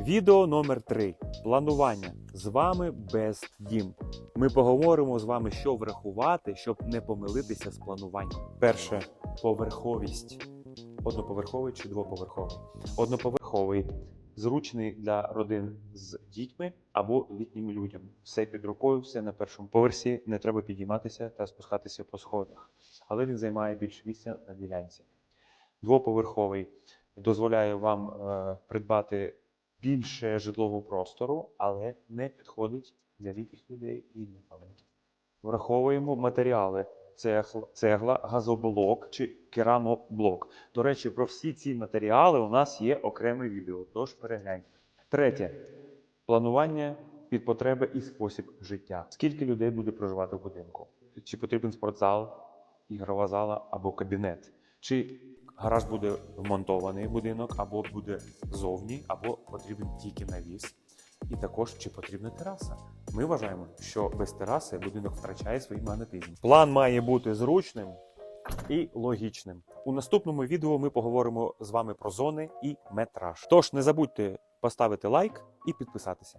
Відео номер 3 Планування. З вами Best Дім. Ми поговоримо з вами, що врахувати, щоб не помилитися з плануванням. Перше поверховість. Одноповерховий чи двоповерховий. Одноповерховий зручний для родин з дітьми або літніми людям. Все під рукою, все на першому поверсі. Не треба підійматися та спускатися по сходах. Але він займає більше місця на ділянці. Двоповерховий дозволяє вам е, придбати більше житлового простору, але не підходить для літніх людей і маленьких. Враховуємо матеріали: цегла, цегла, газоблок чи керамоблок. До речі, про всі ці матеріали у нас є окреме відео, тож перегляньте. Третє планування під потреби і спосіб життя. Скільки людей буде проживати в будинку? Чи потрібен спортзал, ігрова зала або кабінет? Чи гараж буде вмонтований будинок, або буде зовні, або потрібен тільки навіс? І також чи потрібна тераса? Ми вважаємо, що без тераси будинок втрачає свій магнетизм. План має бути зручним і логічним. У наступному відео ми поговоримо з вами про зони і метраж. Тож не забудьте поставити лайк і підписатися.